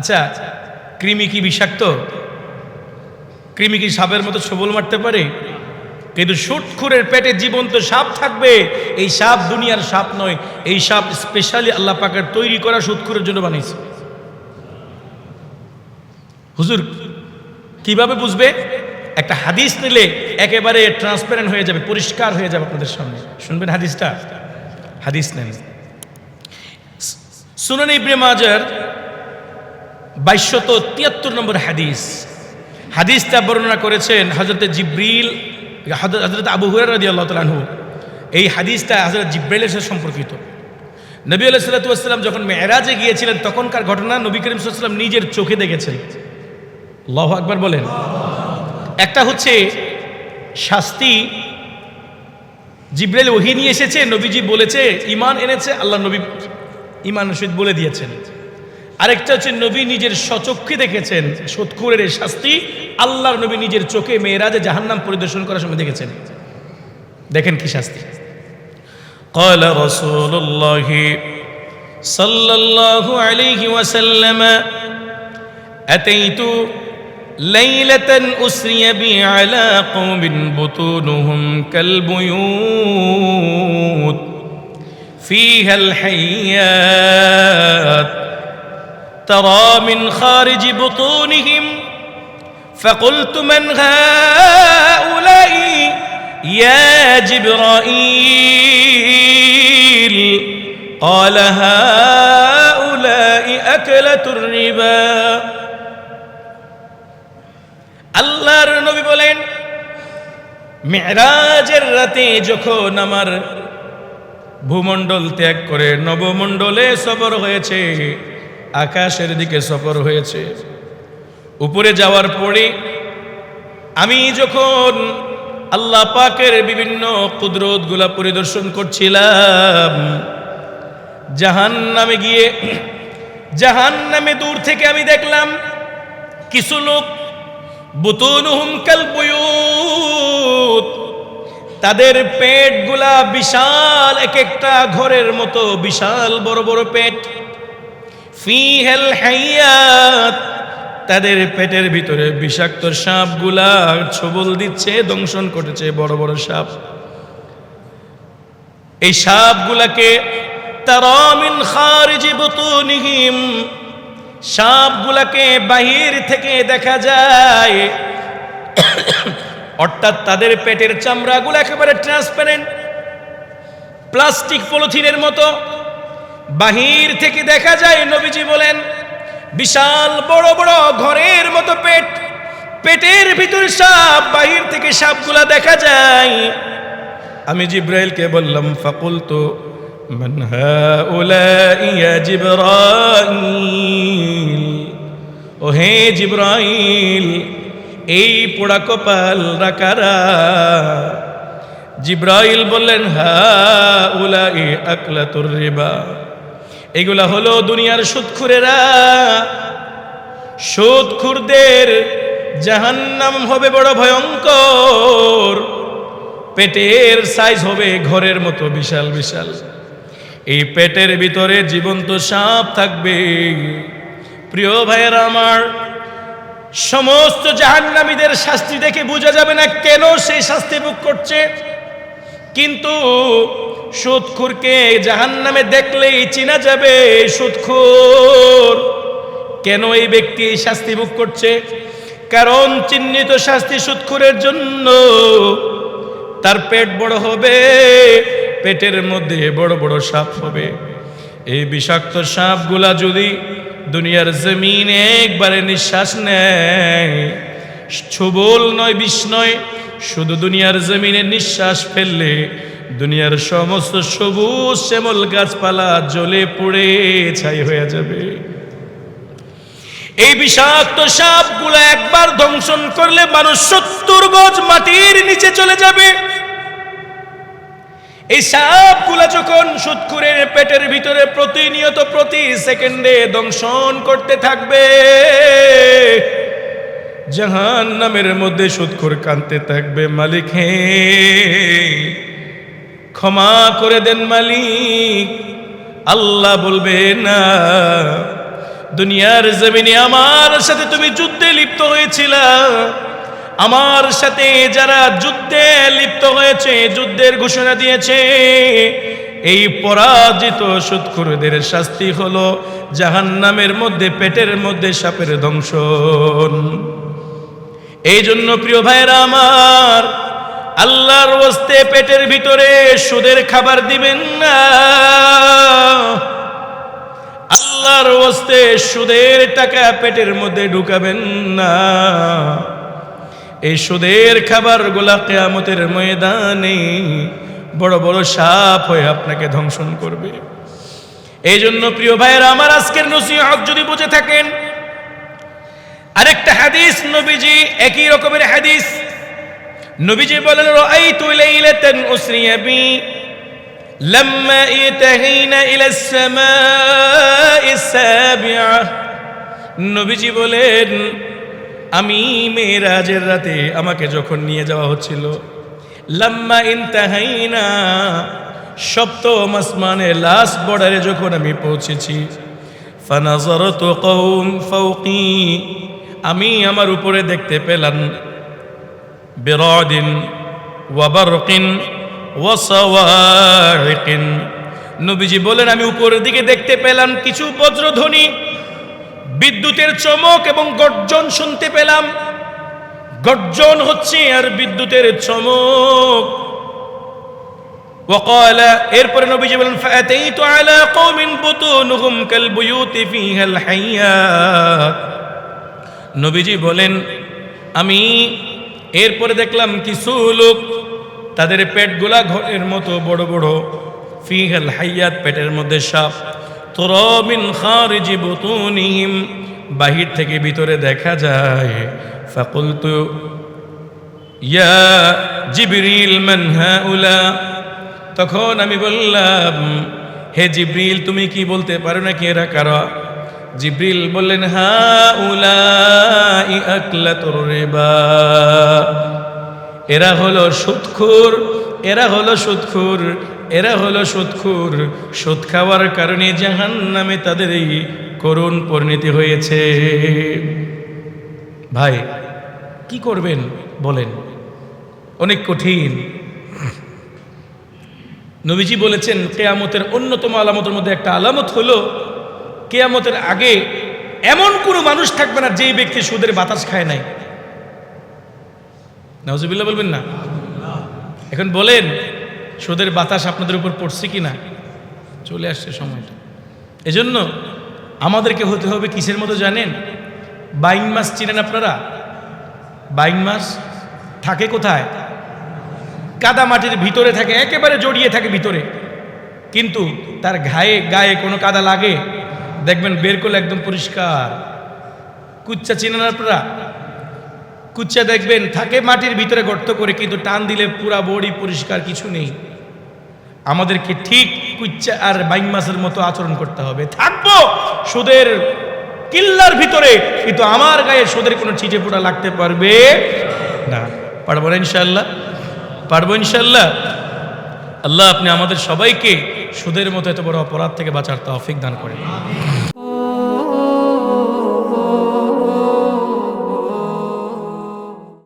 আচ্ছা কৃমি কি বিষাক্ত? কৃমি কি সাপের মতো ছবল মারতে পারে? কিন্তু সুটখুরের পেটে জীবন্ত সাপ থাকবে। এই সাপ দুনিয়ার সাপ নয়, এই সাপ স্পেশালি আল্লাহ পাকের তৈরি করা সুটখুরের জন্য বানিয়েছে। হুজুর, কীভাবে বুঝবে? একটা হাদিস নিলে একেবারে ট্রান্সপারেন্ট হয়ে যাবে, পরিষ্কার হয়ে যাবে আপনাদের সামনে। শুনবেন হাদিসটা? হাদিস নেন। সুনানি ইবনে মাজার বাইশশত তিয়াত্তর নম্বর হাদিস। হাদিসটা বর্ণনা করেছেন হজরত জিব্রিল হজরত আবু হুরার রাদি আল্লাহ তালাহু এই হাদিসটা হজরত জিব্রাইলের সাথে সম্পর্কিত। নবী আলাহ সাল্লাতুয়াসাল্লাম যখন মেয়েরাজে গিয়েছিলেন, তখনকার ঘটনা নবী করিম সাল্লাম নিজের চোখে দেখেছেন। আল্লাহ আকবার বলেন। একটা হচ্ছে শাস্তি, জিব্রাইল ওহি নিয়ে এসেছে, নবীজি বলেছে ইমান এনেছে, আল্লাহ নবী ইমান সহিত বলে দিয়েছেন। আরেকটা হচ্ছে নবী নিজের সচক্ষে দেখেছেন সৎকুরের এই শাস্তি আল্লাহর নবী নিজের চোখে মেয়েরাজে জাহান্নাম পরিদর্শন করার সময় দেখেছেন দেখেন কি শাস্তি قال رسول الله صلى الله عليه وسلم أتيت ليلة أسري بي على قوم بطونهم كالبيوت فيها الحيات ترى من خارج بطونهم فقلت من هؤلاء يا جبرائيل قال هؤلاء أكلة الربا আল্লাহর নবী বলেন মেরাজের রাতে যখন আমার ভূমণ্ডল ত্যাগ করে নবমণ্ডলে সফর হয়েছে আকাশের দিকে সফর হয়েছে। উপরে যাওয়ার পরে আমি যখন আল্লাহ পাকের বিভিন্ন কুদরতগুলা পরিদর্শন করছিলাম জাহান নামে গিয়ে জাহান নামে দূর থেকে আমি দেখলাম কিছু লোক তাদের পেটগুলা বিশাল এক একটা ঘরের মতো বিশাল বড় বড় পেট। ফিহেল হাইয়াত, তাদের পেটের ভিতরে বিষাক্ত সাপগুলা ছবল দিচ্ছে, দংশন করেছে বড় বড় সাপ। এই সাপগুলাকে তারামিন খারিজি বুতুনিহিম, সাপগুলাকে বাহির থেকে দেখা যায়। অর্থাৎ তাদের পেটের চামড়াগুলো একেবারে ট্রান্সপারেন্ট, প্লাস্টিক পলিথিনের মতো বাহির থেকে দেখা যায়, নবীজি বলেন, বিশাল বড় বড় ঘরের মতো পেট। পেটের ভিতর সাপ, বাহির থেকে সাপগুলা দেখা যায়। আমি জিব্রাইলকে বললাম ফাকুল তো ওহে জিব্রাইল, এই পোড়া কপাল রাকারা জিব্রাইল বললেন হা উলা আকলা তোর রেবা। এগুলা হলো দুনিয়ার সুদখুরেরা সুদখুরদের জাহান্নাম হবে বড় ভয়ঙ্কর। পেটের সাইজ হবে ঘরের মতো বিশাল বিশাল। এই পেটের ভিতরে জীবন্ত সাপ থাকবে। প্রিয় ভাইয়ের আমার, সমস্ত জাহান্নামীদের শাস্তি দেখে বোঝা যাবে না কেন সেই শাস্তি ভোগ করছে। কিন্তু সুদখুরকে জাহান্নামে দেখলেই চিনা যাবে সুদখুর কেন এই ব্যক্তি শাস্তি ভোগ করছে? কারণ চিহ্নিত শাস্তি সুদখুরের জন্য তার পেট বড় হবে, পেটের মধ্যে বড় বড় সাপ হবে। এই বিষাক্ত সাপগুলা যদি দুনিয়ার জমিনে একবারে নিঃশ্বাস নেয় ছবল নয়, বিষ নয় শুধু দুনিয়ার জমিনে নিঃশ্বাস ফেললে দুনিয়ার সমস্ত সবুজ শ্যামল গাছপালা জ্বলে পুড়ে ছাই হয়ে যাবে। এই বিষাক্ত সাপগুলো একবার ধ্বংসন করলে মানুষ সত্তর গজ মাটির নিচে চলে যাবে। এই সাপগুলো যখন সুৎকুরের পেটের ভিতরে প্রতিনিয়ত প্রতি সেকেন্ডে দংশন করতে থাকবে জাহান নামের মধ্যে সুৎকুর কানতে থাকবে মালিক হে। ক্ষমা করে দেন মালিক। আল্লাহ বলবে, না, দুনিয়ার জমিনে আমার সাথে তুমি যুদ্ধে লিপ্ত হয়েছিলা। আমার সাথে যারা যুদ্ধে লিপ্ত হয়েছে, যুদ্ধের ঘোষণা দিয়েছে, এই পরাজিত সুৎখুরদের শাস্তি হলো জাহান্নামের মধ্যে, পেটের মধ্যে সাপের দংশন। এই জন্য প্রিয় ভাইরা আমার, আল্লাহর ওস্তে পেটের ভিতরে সুদের খাবার দিবেন না। আল্লাহর ওস্তে সুদের টাকা পেটের মধ্যে ঢুকাবেন না। এই সুদের খাবার গোলা কেয়ামতের ময়দানে বড় বড় সাপ হয়ে আপনাকে ধ্বংসন করবে। এই জন্য প্রিয় ভাইয়েরা আমার আজকের নসিহত যদি বুঝে থাকেন আরেকটা হাদিস নবীজি একই রকমের হাদিস নবীজি বলেন রাআইতু লাইলাতান উসরিয়া বি لما انتهينا الى السماء السابعه নবীজি বলেন আমি মেরাজের রাতে আমাকে যখন নিয়ে যাওয়া হচ্ছিল লাম্মা ইনতাহাইনা সপ্তম আসমানে লাস্ট বর্ডারে যখন আমি পৌঁছেছি ফানাজারতু কওম ফাওকি আমি আমার উপরে দেখতে পেলাম বিরাদিন ওয়াবারকিন ওয়াসাওয়ারিকিন নবীজি বলেন আমি উপরের দিকে দেখতে পেলাম কিছু বজ্রধ্বনি বিদ্যুতের চমক এবং গর্জন শুনতে পেলাম গর্জন হচ্ছে আর বিদ্যুতের চমক وقال এরপরে নবীজি বলেন فأتيت على قوم بطونهم كالبيوت فيها الحيات নবীজি বলেন, আমি এরপরে দেখলাম কিছু লোক তাদের পেটগুলা ঘরের মতো বড় বড়। ফিহাল হাইয়াত পেটের মধ্যে সাপ। তরমিন খারিজি বুতুনিহিম। বাহির থেকে ভিতরে দেখা যায়। ফাকুলতু, ইয়া জিবরিল মান হাউলা। তখন আমি বললাম, হে জিব্রিল, তুমি কি বলতে পারো নাকি এরা কারা? জিব্রিল বললেন, হা উলাই আকলাতুর রিবা। এরা হলো সুদখুর এরা হলো সুদখুর এরা হলো সুদখুর সুদ খাওয়ার কারণে জাহান নামে তাদের এই করুণ পরিণতি হয়েছে। ভাই, কি করবেন বলেন? অনেক কঠিন। নবীজি বলেছেন, কেয়ামতের অন্যতম আলামতের মধ্যে একটা আলামত হলো কেয়ামতের আগে এমন কোনো মানুষ থাকবে না যেই ব্যক্তি সুদের বাতাস খায় নাই। নজবিল্লা বলবেন না? এখন বলেন, সুদের বাতাস আপনাদের উপর পড়ছে কি না চলে আসছে সময়টা। এজন্য আমাদেরকে হতে হবে কিসের মতো জানেন? বাইন মাছ চিনেন আপনারা? বাইন মাছ থাকে কোথায়? কাদা মাটির ভিতরে থাকে, একেবারে জড়িয়ে থাকে ভিতরে। কিন্তু তার ঘায়ে, গায়ে কোনো কাদা লাগে? দেখবেন বের করলে একদম পরিষ্কার। কুচ্চা চিনেন আপনারা? কুচ্চা দেখবেন, থাকে মাটির ভিতরে গর্ত করে, কিন্তু টান দিলে পুরা বডি পরিষ্কার, কিছু নেই। আমাদেরকে ঠিক কুচ্চা আর বাইং মাছের মতো আচরণ করতে হবে। থাকব সুদের কিল্লার ভিতরে, কিন্তু আমার গায়ে সুদের কোনো চিটে পোড়া লাগতে পারবে না। পারব না ইনশাল্লাহ পারব ইনশাল্লাহ আল্লাহ আপনি আমাদের সবাইকে সুদের মতো এত বড় অপরাধ থেকে বাঁচার তৌফিক দান করেন